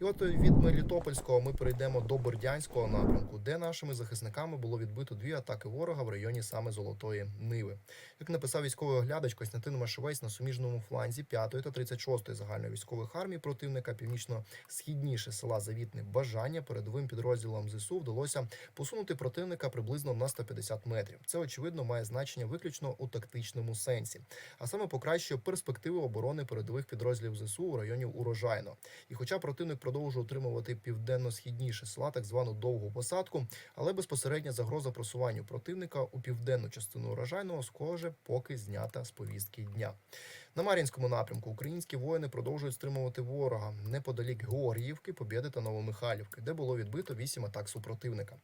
І от від Мелітопольського ми перейдемо до Бердянського напрямку, де нашими захисниками було відбито дві атаки ворога в районі саме Золотої Ниви. Як написав військовий оглядач Костянтин Машовець на суміжному фланзі 5 та 36 загальної військових армій противника північно-східніше села Завітне Бажання передовим підрозділам ЗСУ вдалося посунути противника приблизно на 150 метрів. Це очевидно має значення виключно у тактичному сенсі, а саме покращує перспективи оборони передових підрозділів ЗСУ у районі Урожайно. І хоча противник продовжує отримувати південно-східніше села, так звану довгу посадку, але безпосередня загроза просуванню противника у південну частину урожайного схоже поки знята з повістки дня. На Мар'їнському напрямку українські воїни продовжують стримувати ворога неподалік Георгіївки, Побєди та Новомихайлівки, де було відбито вісім атак супротивника.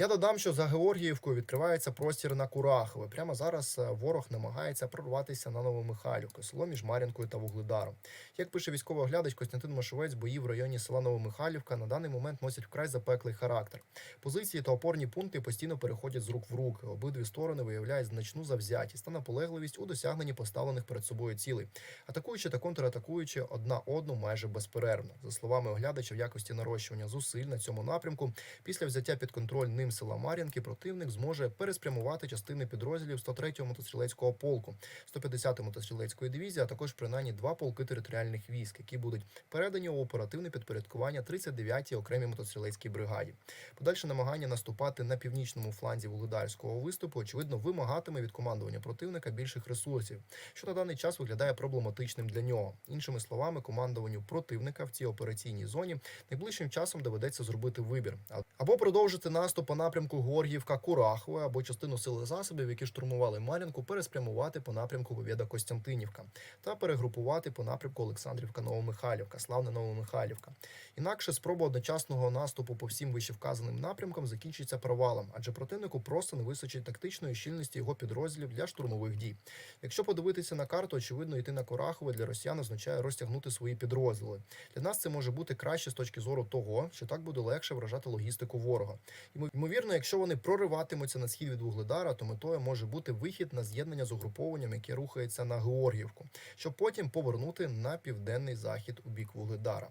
Я додам, що за Георгіївкою відкривається простір на Курахове. Прямо зараз е, ворог намагається прорватися на Новомихайлівку, село між Мар'їнкою та Вугледаром. Як пише військовий оглядач Костянтин Машовець, бої в районі села Новомихайлівка на даний момент носять вкрай запеклий характер. Позиції та опорні пункти постійно переходять з рук в руки. Обидві сторони виявляють значну завзятість та наполегливість у досягненні поставлених перед собою цілей, атакуючи та контратакуючи одна одну майже безперервно. За словами оглядача, в якості нарощування зусиль на цьому напрямку, після взяття під контроль ним села Мар'їнки, противник зможе переспрямувати частини підрозділів 103-го мотострілецького полку, 150-ї мотострілецької дивізії, а також принаймні два полки територіальних військ, які будуть передані у оперативне підпорядкування 39-й окремій мотострілецькій бригаді. Подальше намагання наступати на північному фланзі вугледарського виступу, очевидно, вимагатиме від командування противника більших ресурсів, що на даний час виглядає проблематичним для нього. Іншими словами, командуванню противника в цій операційній зоні найближчим часом доведеться зробити вибір або продовжити наступ напрямку Горгівка Курахове, або частину сили засобів, які штурмували Мар'їнку, переспрямувати по напрямку Вовєда Костянтинівка та перегрупувати по напрямку Олександрівка Новомихайлівка, Славне Новомихайлівка. Інакше спроба одночасного наступу по всім вищевказаним напрямкам закінчиться провалом, адже противнику просто не вистачить тактичної щільності його підрозділів для штурмових дій. Якщо подивитися на карту, очевидно, йти на Корахове для росіян означає розтягнути свої підрозділи. Для нас це може бути краще з точки зору того, що так буде легше вражати логістику ворога. Ймо- Ймовірно, якщо вони прориватимуться на схід від Вугледара, то метою може бути вихід на з'єднання з угрупованням, яке рухається на Георгівку, щоб потім повернути на південний захід у бік Вугледара.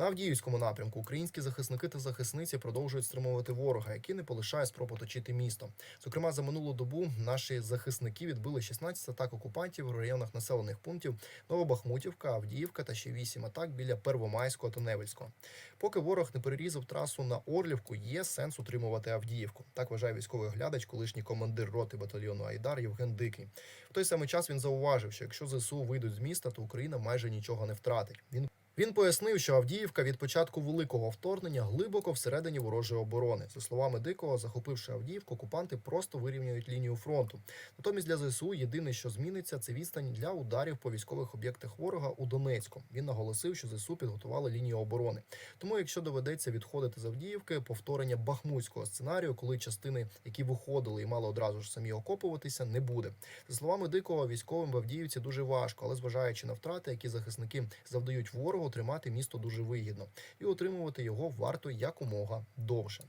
На Авдіївському напрямку українські захисники та захисниці продовжують стримувати ворога, який не полишає спроб оточити місто. Зокрема, за минулу добу наші захисники відбили 16 атак окупантів у районах населених пунктів Новобахмутівка, Авдіївка та ще 8 атак біля Первомайського та Невельського. Поки ворог не перерізав трасу на Орлівку, є сенс утримувати Авдіївку. Так вважає військовий оглядач, колишній командир роти батальйону Айдар Євген Дикий. В той самий час він зауважив, що якщо ЗСУ вийдуть з міста, то Україна майже нічого не втратить. Він він пояснив, що Авдіївка від початку великого вторгнення глибоко всередині ворожої оборони. За словами Дикого, захопивши Авдіївку, окупанти просто вирівняють лінію фронту. Натомість для ЗСУ єдине, що зміниться, це відстань для ударів по військових об'єктах ворога у Донецьку. Він наголосив, що ЗСУ підготували лінію оборони. Тому, якщо доведеться відходити з Авдіївки, повторення бахмутського сценарію, коли частини, які виходили і мали одразу ж самі окопуватися, не буде. За словами Дикого, військовим в Авдіївці дуже важко, але зважаючи на втрати, які захисники завдають ворогу, тримати місто дуже вигідно і отримувати його варто якомога довше.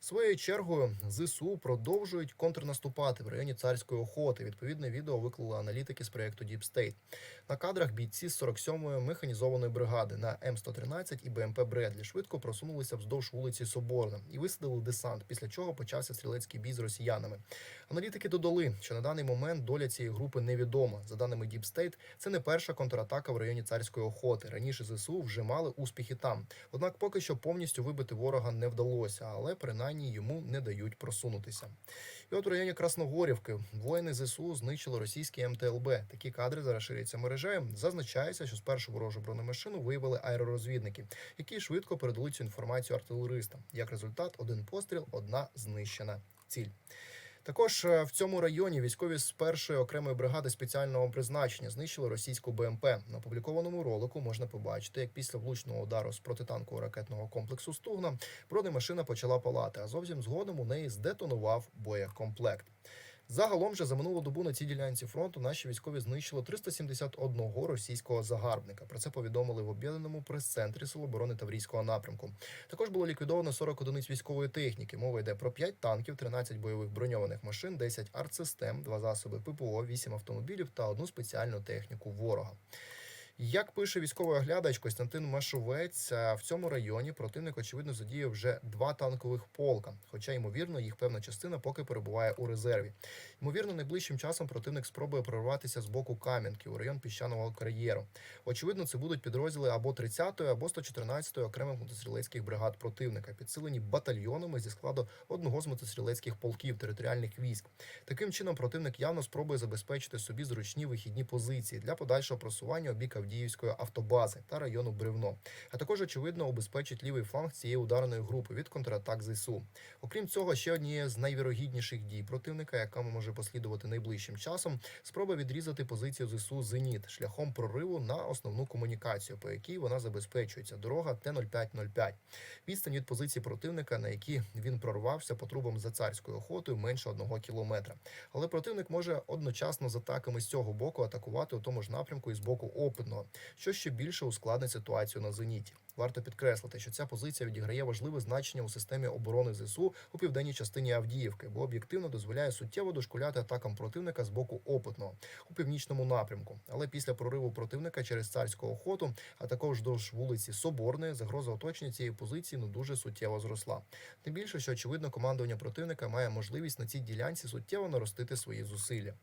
Своєю чергою ЗСУ продовжують контрнаступати в районі царської охоти. Відповідне відео виклали аналітики з проєкту Deep State. На кадрах бійці з 47-ї механізованої бригади на М113 і БМП Бредлі швидко просунулися вздовж вулиці Соборна і висадили десант, після чого почався стрілецький бій з росіянами. Аналітики додали, що на даний момент доля цієї групи невідома. За даними Deep State, це не перша контратака в районі царської охоти. Раніше ЗСУ вже мали успіхи там. Однак поки що повністю вибити ворога не вдалося, але принаймні йому не дають просунутися. І от у районі Красногорівки воїни ЗСУ знищили російські МТЛБ. Такі кадри зараз ширяться мережею. Зазначається, що спершу ворожу бронемашину виявили аеророзвідники, які швидко передали цю інформацію артилеристам. Як результат, один постріл, одна знищена ціль. Також е, в цьому районі військові з першої окремої бригади спеціального призначення знищили російську БМП. На опублікованому ролику можна побачити, як після влучного удару з протитанкового ракетного комплексу Стугна бронемашина почала палати, а зовсім згодом у неї здетонував боєкомплект. Загалом же за минулу добу на цій ділянці фронту наші військові знищили 371 російського загарбника. Про це повідомили в об'єднаному прес-центрі Сил оборони Таврійського напрямку. Також було ліквідовано 40 одиниць військової техніки. Мова йде про 5 танків, 13 бойових броньованих машин, 10 артсистем, 2 засоби ППО, 8 автомобілів та одну спеціальну техніку ворога. Як пише військовий оглядач Костянтин Машовець, в цьому районі противник очевидно задіяв вже два танкових полка. Хоча ймовірно, їх певна частина поки перебуває у резерві. Ймовірно, найближчим часом противник спробує прорватися з боку Кам'янки у район піщаного кар'єру. Очевидно, це будуть підрозділи або 30-ї, або 114-ї окремих мотострілецьких бригад противника, підсилені батальйонами зі складу одного з мотострілецьких полків територіальних військ. Таким чином, противник явно спробує забезпечити собі зручні вихідні позиції для подальшого просування у бік Авдіївської автобази та району Бревно. А також очевидно убезпечить лівий фланг цієї ударної групи від контратак ЗСУ. Окрім цього, ще однією з найвірогідніших дій противника, яка може послідувати найближчим часом, спроба відрізати позицію ЗСУ Зеніт шляхом прориву на основну комунікацію, по якій вона забезпечується. Дорога Т-0505. Відстань від позиції противника, на якій він прорвався по трубам за царською охотою, менше одного кілометра. Але противник може одночасно з атаками з цього боку атакувати у тому ж напрямку і з боку опитного, що ще більше ускладнить ситуацію на зеніті. Варто підкреслити, що ця позиція відіграє важливе значення у системі оборони ЗСУ у південній частині Авдіївки, бо об'єктивно дозволяє суттєво дошкуляти атакам противника з боку опитного у північному напрямку. Але після прориву противника через царську охоту, а також вздовж вулиці Соборної, загроза оточення цієї позиції ну дуже суттєво зросла. Тим більше, що очевидно командування противника має можливість на цій ділянці суттєво наростити свої зусилля.